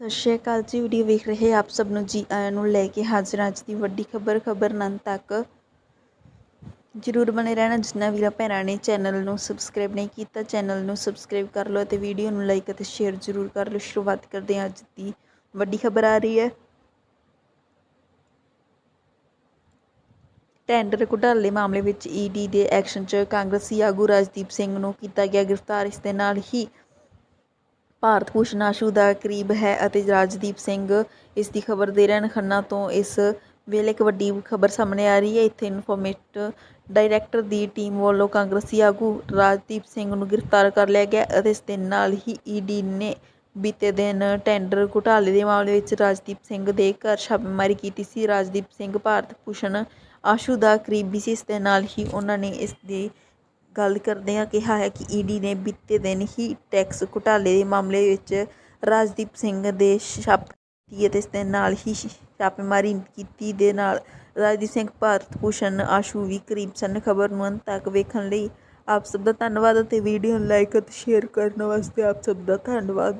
ਸਤਿ ਸ਼੍ਰੀ ਅਕਾਲ ਜੀ, ਵੀਡੀਓ ਵੇਖ ਰਹੇ ਆਪ ਸਭ ਨੂੰ ਜੀ ਆਇਆਂ ਨੂੰ ਲੈ ਕੇ ਹਾਜ਼ਰ ਅੱਜ ਦੀ ਵੱਡੀ ਖਬਰ ਖਬਰ ਨੰਨ ਤੱਕ। ਜਰੂਰ ਬਣੇ ਰਹਿਣਾ, ਜਿੰਨਾ ਵੀਰਾਂ ਭੈਣਾਂ ਨੇ ਚੈਨਲ ਨੂੰ ਸਬਸਕ੍ਰਾਈਬ ਨਹੀਂ ਕੀਤਾ, ਚੈਨਲ ਨੂੰ ਸਬਸਕ੍ਰਾਈਬ ਕਰ ਲਓ ਅਤੇ ਵੀਡੀਓ ਨੂੰ ਲਾਈਕ ਅਤੇ ਸ਼ੇਅਰ ਜਰੂਰ ਕਰ ਲਓ। ਸ਼ੁਰੂਆਤ ਕਰਦੇ ਹਾਂ ਅੱਜ ਦੀ ਵੱਡੀ ਖਬਰ ਆ ਰਹੀ ਹੈ। ਟੈਂਡਰ ਘੁਟਾਲੇ ਮਾਮਲੇ ਵਿੱਚ ਈਡੀ ਦੇ ਐਕਸ਼ਨ 'ਚ ਕਾਂਗਰਸੀ ਆਗੂ ਰਾਜਦੀਪ ਸਿੰਘ ਨੂੰ ਕੀਤਾ ਗਿਆ ਗ੍ਰਿਫਤਾਰ। ਇਸ ਦੇ ਨਾਲ ਹੀ ਭਾਰਤ ਭੂਸ਼ਣ ਆਸ਼ੂ ਦਾ ਕਰੀਬ ਹੈ ਅਤੇ ਰਾਜਦੀਪ ਸਿੰਘ ਇਸ ਦੀ ਖਬਰ ਦੇ ਰਹਿਣ ਖੰਨਾ ਤੋਂ ਇਸ ਵੇਲੇ ਇੱਕ ਵੱਡੀ ਖਬਰ ਸਾਹਮਣੇ ਆ ਰਹੀ ਹੈ। ਇੱਥੇ ਇਨਫੋਰਮੇਟ ਡਾਇਰੈਕਟਰ ਦੀ ਟੀਮ ਵੱਲੋਂ ਕਾਂਗਰਸੀ ਆਗੂ ਰਾਜਦੀਪ ਸਿੰਘ ਨੂੰ ਗ੍ਰਿਫਤਾਰ ਕਰ ਲਿਆ ਗਿਆ ਅਤੇ ਇਸ ਦੇ ਨਾਲ ਹੀ ਈਡੀ ਨੇ ਬੀਤੇ ਦਿਨ ਟੈਂਡਰ ਘੁਟਾਲੇ ਦੇ ਮਾਮਲੇ ਵਿੱਚ ਰਾਜਦੀਪ ਸਿੰਘ ਦੇ ਘਰ ਛਾਪੇਮਾਰੀ ਕੀਤੀ ਸੀ। ਰਾਜਦੀਪ ਸਿੰਘ ਭਾਰਤ ਭੂਸ਼ਣ ਆਸ਼ੂ ਦਾ ਕਰੀਬੀ ਸੀ। ਇਸ ਦੇ ਨਾਲ ਹੀ ਉਹਨਾਂ ਨੇ ਇਸ ਦੀ ਗੱਲ ਕਰਦੇ ਹਾਂ, ਕਿਹਾ ਹੈ ਕਿ ਈਡੀ ਨੇ ਬੀਤੇ ਦਿਨ ਹੀ ਟੈਕਸ ਘੁਟਾਲੇ ਦੇ ਮਾਮਲੇ ਵਿੱਚ ਰਾਜਦੀਪ ਸਿੰਘ ਦੇ ਛਾਪ ਕੀਤੀ ਅਤੇ ਇਸ ਦੇ ਨਾਲ ਹੀ ਛਾਪੇਮਾਰੀ ਕੀਤੀ ਦੇ ਨਾਲ ਰਾਜਦੀਪ ਸਿੰਘ ਭਾਰਤ ਭੂਸ਼ਣ ਆਸ਼ੂ ਵੀ ਕਰੀਬ ਸਨ। ਖਬਰ ਨੂੰ ਅੰਤ ਤੱਕ ਵੇਖਣ ਲਈ ਆਪ ਸਭ ਦਾ ਧੰਨਵਾਦ ਅਤੇ ਵੀਡੀਓ ਨੂੰ ਲਾਈਕ ਅਤੇ ਸ਼ੇਅਰ ਕਰਨ ਵਾਸਤੇ ਆਪ ਸਭ ਦਾ ਧੰਨਵਾਦ।